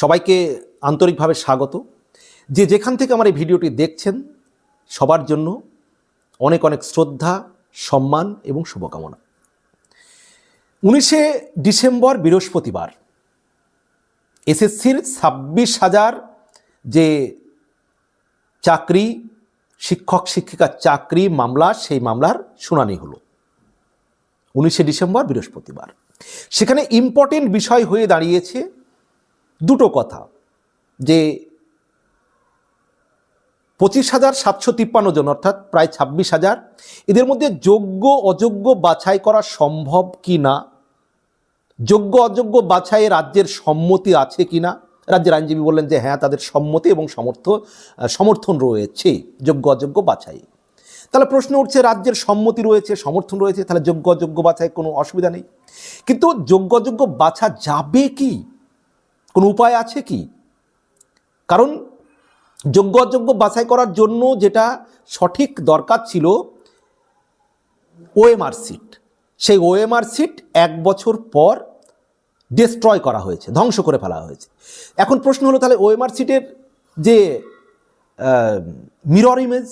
সবাইকে আন্তরিকভাবে স্বাগত। যে যেখান থেকে আমার এই ভিডিওটি দেখছেন, সবার জন্য অনেক অনেক শ্রদ্ধা, সম্মান এবং শুভকামনা। উনিশে ডিসেম্বর বৃহস্পতিবার, এসএসসির ছাব্বিশ হাজার যে চাকরি, শিক্ষক শিক্ষিকার চাকরি মামলা, সেই মামলার শুনানি হলো উনিশে ডিসেম্বর বৃহস্পতিবার। সেখানে ইম্পর্টেন্ট বিষয় হয়ে দাঁড়িয়েছে দুটো কথা, যে পঁচিশ হাজার সাতশো তিপ্পান্ন জন, অর্থাৎ প্রায় ছাব্বিশ হাজার, এদের মধ্যে যোগ্য, অযোগ্য বাছাই করা সম্ভব কি না? যোগ্য, অযোগ্য বাছাইয়ে রাজ্যের সম্মতি আছে কি না? রাজ্যের আইনজীবী বললেন যে হ্যাঁ তাদের সম্মতি এবং সমর্থ সমর্থন রয়েছে, যোগ্য, অযোগ্য বাছাই। তাহলে প্রশ্ন উঠছে, রাজ্যের সম্মতি রয়েছে, সমর্থন রয়েছে, তাহলে যোগ্য, অযোগ্য বাছাই কোনো অসুবিধা নেই। কিন্তু যোগ্য, অযোগ্য বাছা যাবে কি? কোনো উপায় আছে কি? কারণ যোগ্য অযোগ্য বাছাই করার জন্য যেটা সঠিক দরকার ছিল ওএমআর সিট সেই ওএমআর সিট এক বছর পর ডিস্ট্রয় করা হয়েছে, ধ্বংস করে ফেলা হয়েছে। এখন প্রশ্ন হলো তাহলে ওএমআর সিটের যে মিরর ইমেজ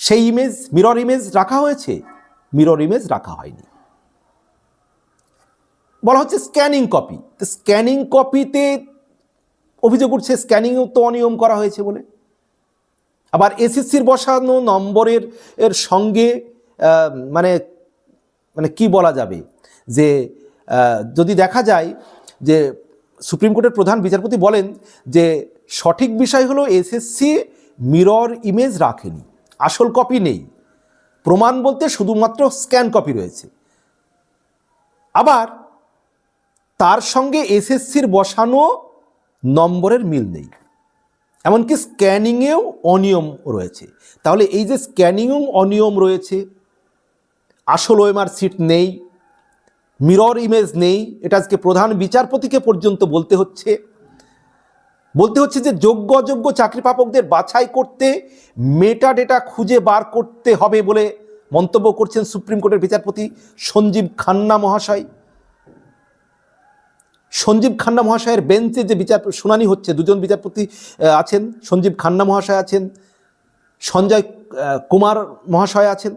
সেই ইমেজ মিরর ইমেজ রাখা হয়েছে? মিরর ইমেজ রাখা হয়নি। বলা হচ্ছে স্ক্যানিং কপি তো স্ক্যানিং কপিতে অভিযোগ উঠছে স্ক্যানিংও তো অনিয়ম করা হয়েছে বলে। আবার এসএসসির বসানো নম্বরের, এর সঙ্গে মানে মানে কি বলা যাবে? যে যদি দেখা যায় যে সুপ্রিম কোর্টের প্রধান বিচারপতি বলেন যে সঠিক বিষয় হলো এসএসসি মিরর ইমেজ রাখেনি, আসল কপি নেই, প্রমাণ বলতে শুধুমাত্র স্ক্যান কপি রয়েছে। আবার তার সঙ্গে এসএসসির বসানো নম্বরের মিল নেই। এমনকি স্ক্যানিংয়েও অনিয়ম রয়েছে। তাহলে এই যে স্ক্যানিংয়েও অনিয়ম রয়েছে, আসল ওএমআর সিট নেই, মিরর ইমেজ নেই, এটা আজকে প্রধান বিচারপতিকে পর্যন্ত বলতে হচ্ছে। বলতে হচ্ছে যে যোগ্য অযোগ্য চাকরি প্রাপকদের বাছাই করতে মেটা ডেটা খুঁজে বার করতে হবে বলে মন্তব্য করছেন সুপ্রিম কোর্টের বিচারপতি সঞ্জীব খান্না মহাশয়। সঞ্জীব খান্না মহাশয়ের বেঞ্চে যে বিচার শুনানি হচ্ছে, দুজন বিচারপতি আছেন, সঞ্জীব খান্না মহাশয় আছেন, সঞ্জয় কুমার মহাশয় আছেন।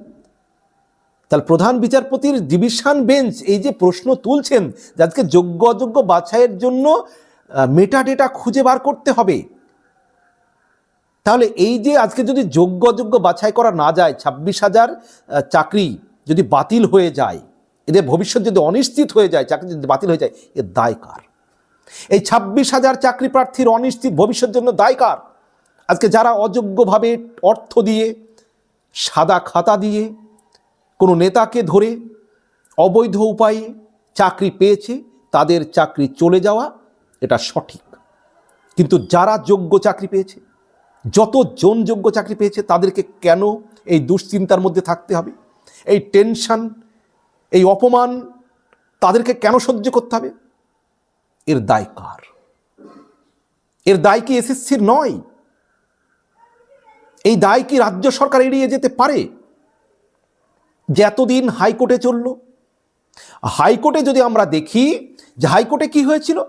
তাহলে প্রধান বিচারপতির ডিভিশন বেঞ্চ এই যে প্রশ্ন তুলছেন যে আজকে যোগ্য অযোগ্য বাছাইয়ের জন্য মেটা ডেটা খুঁজে বার করতে হবে। তাহলে এই যে আজকে যদি যোগ্য অযোগ্য বাছাই করা না যায়, ছাব্বিশ হাজার চাকরি যদি বাতিল হয়ে যায় এদের ভবিষ্যৎ যদি অনিশ্চিত হয়ে যায়, চাকরি যদি বাতিল হয়ে যায় এর দায় কার? এই ছাব্বিশ হাজার চাকরি প্রার্থীর অনিশ্চিত ভবিষ্যৎ জন্য দায় কার? আজকে যারা অযোগ্যভাবে অর্থ দিয়ে, সাদা খাতা দিয়ে, কোনো নেতাকে ধরে, অবৈধ উপায়ে চাকরি পেয়েছে, তাদের চাকরি চলে যাওয়া, এটা সঠিক। কিন্তু যারা যোগ্য চাকরি পেয়েছে যতজন যোগ্য চাকরি পেয়েছে, তাদেরকে কেন এই দুশ্চিন্তার মধ্যে থাকতে হবে? এই টেনশন এই অপমান তাদেরকে কেন সহ্য করতে হবে? এর দায় কার? এর দায় কি এসএসসির নয়? এই দায় কি রাজ্য সরকার এড়িয়ে যেতে পারে? যে এতদিন হাইকোর্টে চলল। হাইকোর্টে যদি আমরা দেখি যে হাইকোর্টে কি হয়েছিল?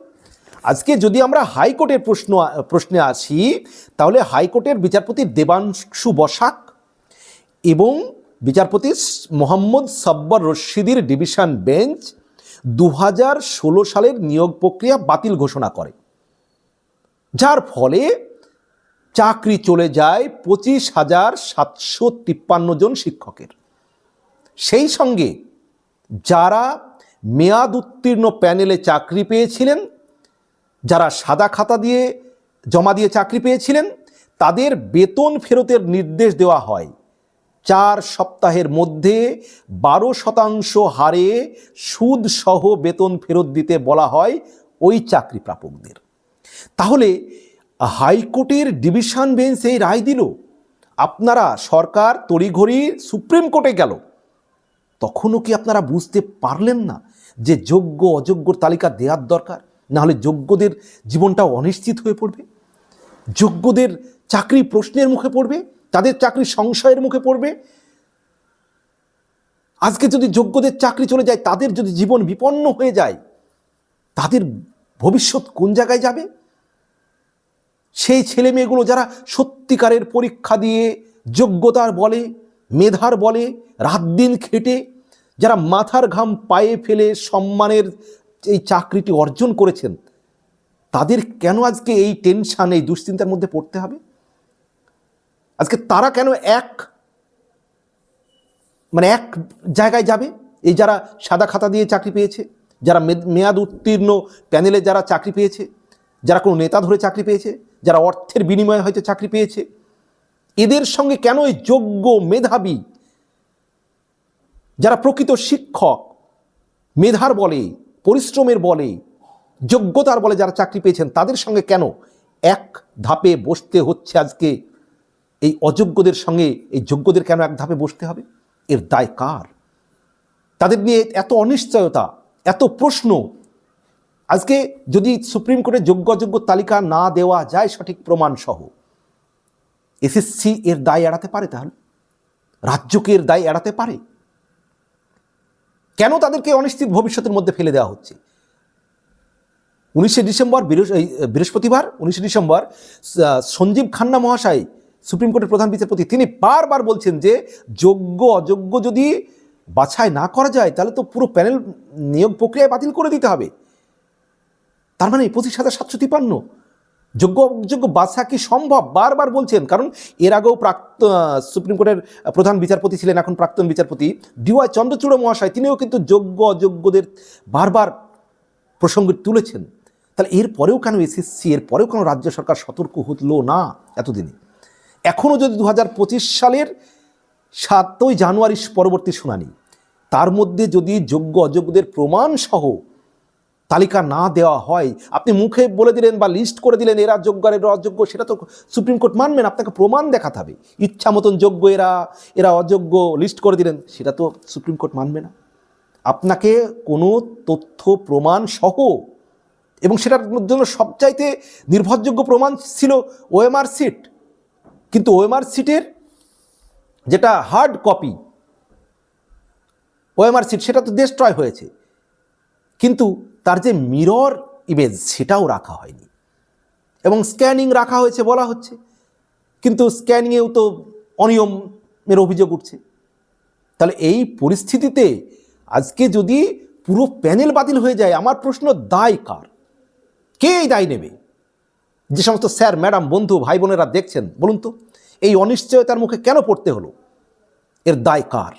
আজকে যদি আমরা হাইকোর্টের প্রশ্ন, প্রশ্নে আসি, তাহলে হাইকোর্টের বিচারপতি দেবাংশু বসাক এবং বিচারপতি মোহাম্মদ সাব্বর রশিদির ডিভিশন বেঞ্চ দু সালের নিয়োগ প্রক্রিয়া বাতিল ঘোষণা করে। যার ফলে চাকরি চলে যায় পঁচিশ হাজার সাতশো তিপ্পান্ন জন শিক্ষকের। সেই সঙ্গে যারা মেয়াদ উত্তীর্ণ প্যানেলে চাকরি পেয়েছিলেন, যারা সাদা খাতা দিয়ে জমা দিয়ে চাকরি পেয়েছিলেন, তাদের বেতন ফেরতের নির্দেশ দেওয়া হয়। চার সপ্তাহের মধ্যে বারো শতাংশ হারে সুদ সহ বেতন ফেরত দিতে বলা হয় ওই চাকরি প্রাপকদের। তাহলে হাইকোর্টের ডিভিশন বেঞ্চ এই রায় দিল, আপনারা সরকার তড়িঘড়ি সুপ্রিম কোর্টে গেল। তখনও কি আপনারা বুঝতে পারলেন না যে যোগ্য অযোগ্যর তালিকা দেওয়ার দরকার? নাহলে যোগ্যদের জীবনটা অনিশ্চিত হয়ে পড়বে? যোগ্যদের চাকরি প্রশ্নের মুখে পড়বে? তাদের চাকরি সংশয়ের মুখে পড়বে। আজকে যদি যোগ্যদের চাকরি চলে যায়, তাদের যদি জীবন বিপন্ন হয়ে যায়, তাদের ভবিষ্যৎ কোন জায়গায় যাবে? সেই ছেলে মেয়েগুলো যারা সত্যিকারের পরীক্ষা দিয়ে যোগ্যতার বলে, মেধার বলে, রাত দিন খেটে, যারা মাথার ঘাম পায়ে ফেলে সম্মানের এই চাকরিটি অর্জন করেছেন, তাদের কেন আজকে এই টেনশন, এই দুশ্চিন্তার মধ্যে পড়তে হবে? আজকে তারা কেন এক মানে এক জায়গায় যাবে? এই যারা সাদা খাতা দিয়ে চাকরি পেয়েছে, যারা মেয়াদ উত্তীর্ণ প্যানেলে যারা চাকরি পেয়েছে, যারা কোনো নেতা ধরে চাকরি পেয়েছে, যারা অর্থের বিনিময়ে হয়তো চাকরি পেয়েছে, এদের সঙ্গে কেন এই যোগ্য মেধাবী, যারা প্রকৃত শিক্ষক, মেধার বলে, পরিশ্রমের বলে, যোগ্যতার বলে যারা চাকরি পেয়েছেন, তাদের সঙ্গে কেন এক ধাপে বসতে হচ্ছে আজকে এই অযোগ্যদের সঙ্গে, এই যোগ্যদের কেন এক ধাপে বসতে হবে? এর দায় কার? তাদের নিয়ে এত অনিশ্চয়তা, এত প্রশ্ন। আজকে যদি সুপ্রিম কোর্টে যোগ্য অযোগ্য তালিকা না দেওয়া যায় সঠিক প্রমাণ সহ, এসএসসি এর দায় এড়াতে পারে তাহলে? রাজ্যকে এর দায় এড়াতে পারে? কেন তাদেরকে অনিশ্চিত ভবিষ্যতের মধ্যে ফেলে দেওয়া হচ্ছে? উনিশে ডিসেম্বর বৃহস্পতিবার, উনিশে ডিসেম্বর সঞ্জীব খান্না মহাশয় সুপ্রিম কোর্টের প্রধান বিচারপতি, তিনি বারবার বলছেন যে যোগ্য, অযোগ্য যদি বাছাই না করা যায়, তাহলে তো পুরো প্যানেল নিয়োগ প্রক্রিয়ায় বাতিল করে দিতে হবে। তার মানে পঁচিশ হাজার সাতশো তিপান্ন। যোগ্য, অযোগ্য বাছা কি সম্ভব? বারবার বলছেন। কারণ এর আগেও প্রাক্ত সুপ্রিম কোর্টের প্রধান বিচারপতি ছিলেন এখন প্রাক্তন বিচারপতি ডিওয়াই চন্দ্রচূড় মহাশয়। তিনিও কিন্তু যোগ্য, অযোগ্যদের বারবার প্রসঙ্গ তুলেছেন। তাহলে এরপরেও কেন এসএসসি, এর পরেও কেন রাজ্য সরকার সতর্ক হলো না এতদিনে? এখনও যদি দু হাজার পঁচিশ সালের সাতই জানুয়ারি পরবর্তী শুনানি, তার মধ্যে যদি যোগ্য অযোগ্যদের প্রমাণ সহ তালিকা না দেওয়া হয়, আপনি মুখে বলে দিলেন বা লিস্ট করে দিলেন এরা যোগ্য আর এরা অযোগ্য, সেটা তো সুপ্রিম কোর্ট মানবেন আপনাকে প্রমাণ দেখাতে হবে। ইচ্ছা মতন যোগ্য এরা এরা অযোগ্য লিস্ট করে দিলেন, সেটা তো সুপ্রিম কোর্ট মানবে না। আপনাকে কোনো তথ্য প্রমাণ সহ, এবং সেটার জন্য সবচাইতে নির্ভরযোগ্য প্রমাণ ছিল ওএমআর সিট কিন্তু ওএমআর সিটের যেটা হার্ড কপি ওএমআর সিট, সেটা তো ডিস্ট্রয় হয়েছে। কিন্তু তার যে মিরর ইমেজ সেটাও রাখা হয়নি। এবং স্ক্যানিং রাখা হয়েছে বলা হচ্ছে। কিন্তু স্ক্যানিংয়েও তো অনিয়মের অভিযোগ উঠছে। তাহলে এই পরিস্থিতিতে আজকে যদি পুরো প্যানেল বাতিল হয়ে যায়, আমার প্রশ্ন দায় কার? কে এই দায় নেবে? যে সমস্ত স্যার, ম্যাডাম, বন্ধু ভাই বোনেরা দেখছেন, বলুন তো, এই অনিশ্চয়তার মুখে কেন পড়তে হলো? এর দায় কার?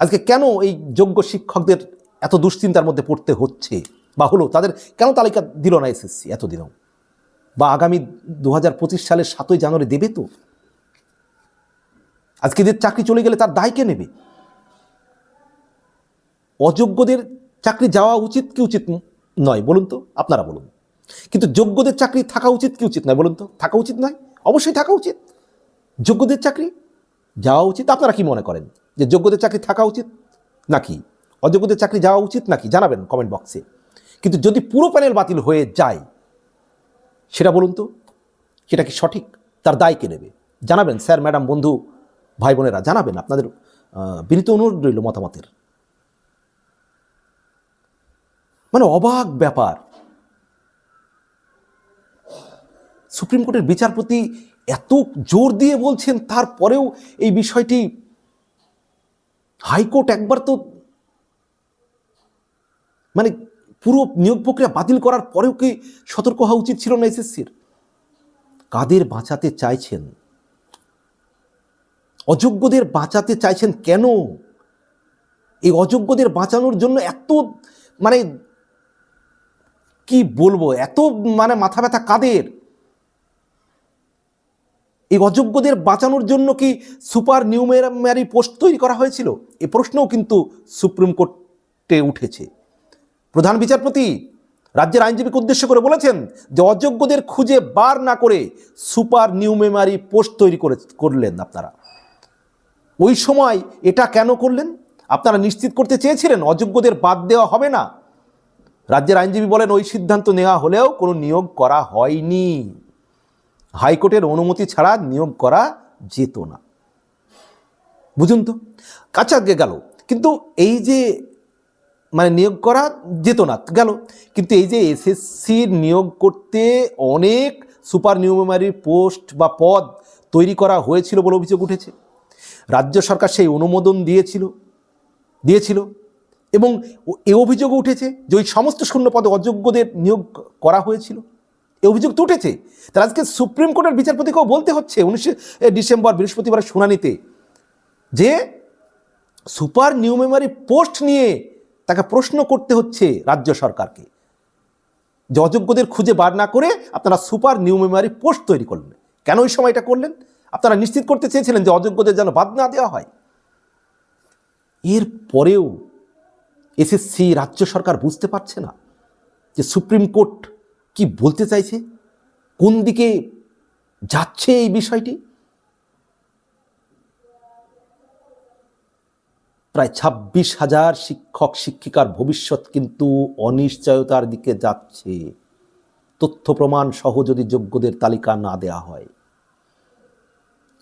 আজকে কেন এই যোগ্য শিক্ষকদের এত দুশ্চিন্তার মধ্যে পড়তে হচ্ছে? বা হলো, তাদের কেন তালিকা দিল না এসএসসি এতদিনও? বা আগামী দু হাজার পঁচিশ সালের সাতই জানুয়ারি দেবে তো? আজকে এদের চাকরি চলে গেলে তার দায় কে নেবে? অযোগ্যদের চাকরি যাওয়া উচিত কি উচিত নয়, বলুন তো, আপনারা বলুন। কিন্তু যোগ্যদের চাকরি থাকা উচিত কি উচিত নয় বলুন তো? থাকা উচিত নয়? অবশ্যই থাকা উচিত। যোগ্যদের চাকরি যাওয়া উচিত। আপনারা কি মনে করেন যে যোগ্যদের চাকরি থাকা উচিত নাকি? অযোগ্যদের চাকরি যাওয়া উচিত নাকি? জানাবেন কমেন্ট বক্সে কিন্তু যদি পুরো প্যানেল বাতিল হয়ে যায়, সেটা বলুন তো? সেটা কি সঠিক? তার দায় কে নেবে? জানাবেন। স্যার, ম্যাডাম, বন্ধু, ভাই, বোনেরা, জানাবেন আপনাদের বিনীত অনুরোধ রইল মতামতের। মানে অবাক ব্যাপার। সুপ্রিম কোর্টের বিচারপতি এত জোর দিয়ে বলছেন, তারপরেও এই বিষয়টি হাইকোর্ট একবার তো মানে পুরো নিয়োগ প্রক্রিয়া বাতিল করার পরেও কি সতর্ক হওয়া উচিত ছিল না এসএসসির? কাদের বাঁচাতে চাইছেন? অযোগ্যদের বাঁচাতে চাইছেন কেন? এই অযোগ্যদের বাঁচানোর জন্য এত মানে কি বলব, এত মানে মাথা ব্যথা কাদের? এই অযোগ্যদের বাঁচানোর জন্য কি সুপার নিউমেরারি পোস্ট তৈরি করা হয়েছিল? এ প্রশ্নও কিন্তু সুপ্রিম কোর্টে উঠেছে। প্রধান বিচারপতি রাজ্যের আইনজীবীকে উদ্দেশ্য করে বলেছেন যে অযোগ্যদের খুঁজে বার না করে সুপার নিউমেমারি পোস্ট তৈরি করে, করলেন আপনারা। ওই সময় এটা কেন করলেন? আপনারা নিশ্চিত করতে চেয়েছিলেন অযোগ্যদের বাদ দেওয়া হবে না? রাজ্যের আইনজীবী বলেন, ওই সিদ্ধান্ত নেওয়া হলেও কোনো নিয়োগ করা হয়নি। হাইকোর্টের অনুমতি ছাড়া নিয়োগ করা যেত না। বুঝুন তো? কাছা গেল। কিন্তু এই যে মানে নিয়োগ করা যেত না, গেল। কিন্তু এই যে এসএসসির নিয়োগ করতে অনেক সুপার নিউমেমারি পোস্ট বা পদ তৈরি করা হয়েছিল বলে অভিযোগ উঠেছে। রাজ্য সরকার সেই অনুমোদন দিয়েছিল দিয়েছিল এবং এ অভিযোগও উঠেছে যে ওই সমস্ত শূন্য পদে অযোগ্যদের নিয়োগ করা হয়েছিল। এ অভিযোগ তো উঠেছে। তার আজকে সুপ্রিম কোর্টের বিচারপতিকেও বলতে হচ্ছে উনিশে ডিসেম্বর বৃহস্পতিবার শুনানিতে যে সুপার নিউমেমারি পোস্ট নিয়ে তাকে প্রশ্ন করতে হচ্ছে রাজ্য সরকারকে। যে অযোগ্যদের খুঁজে বার না করে আপনারা সুপার নিউমেমারি পোস্ট তৈরি করলেন। কেন ওই সময়টা করলেন? আপনারা নিশ্চিত করতে চেয়েছিলেন যে অযোগ্যদের যেন বাদ না দেওয়া হয়। এর পরেও এসএসসি রাজ্য সরকার বুঝতে পারছে না যে সুপ্রিম কোর্ট কি বলতে চাইছে? কোন দিকে যাচ্ছে এই বিষয়টি? প্রায় ছাব্বিশ হাজার শিক্ষক, শিক্ষিকার ভবিষ্যৎ কিন্তু অনিশ্চয়তার দিকে যাচ্ছে। তথ্য প্রমাণ সহ যদি যোগ্যদের তালিকা না দেয়া হয়।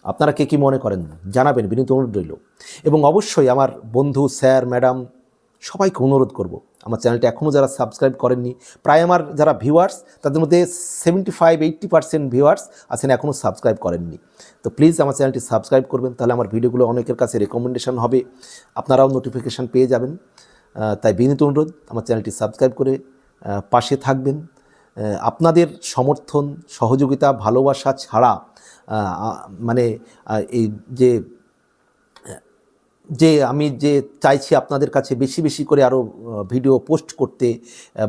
আপনারা কে কি মনে করেন? জানাবেন বিনীত অনুরোধ রইল। এবং অবশ্যই আমার বন্ধু, স্যার, ম্যাডাম, সবাইকে অনুরোধ করব আমার চ্যানেলটা এখনও যারা সাবস্ক্রাইব করেননি, প্রায় আমার যারা ভিউয়ার্স তাদের মধ্যে seventy five eighty percent viewers আছেন, এখনও সাবস্ক্রাইব করেননি। তো প্লিজ আমার চ্যানেলটি সাবস্ক্রাইব করবেন, তাহলে আমার ভিডিওগুলো অনেকের কাছে রেকমেন্ডেশন হবে, আপনারাও নোটিফিকেশান পেয়ে যাবেন। তাই বিনীত অনুরোধ, আমার চ্যানেলটি সাবস্ক্রাইব করে পাশে থাকবেন। আপনাদের সমর্থন, সহযোগিতা, ভালোবাসা ছাড়া মানে এই যে যে আমি যে চাইছি আপনাদের কাছে বেশি বেশি করে আরও ভিডিও পোস্ট করতে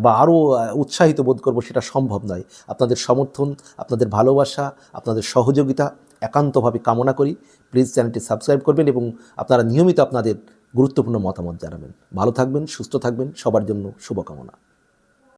বা আরও উৎসাহিত বোধ করব সেটা সম্ভব নয়। আপনাদের সমর্থন, আপনাদের ভালোবাসা, আপনাদের সহযোগিতা একান্তভাবে কামনা করি। প্লিজ চ্যানেলটি সাবস্ক্রাইব করবেন এবং আপনারা নিয়মিত আপনাদের গুরুত্বপূর্ণ মতামত জানাবেন। ভালো থাকবেন, সুস্থ থাকবেন, সবার জন্য শুভকামনা।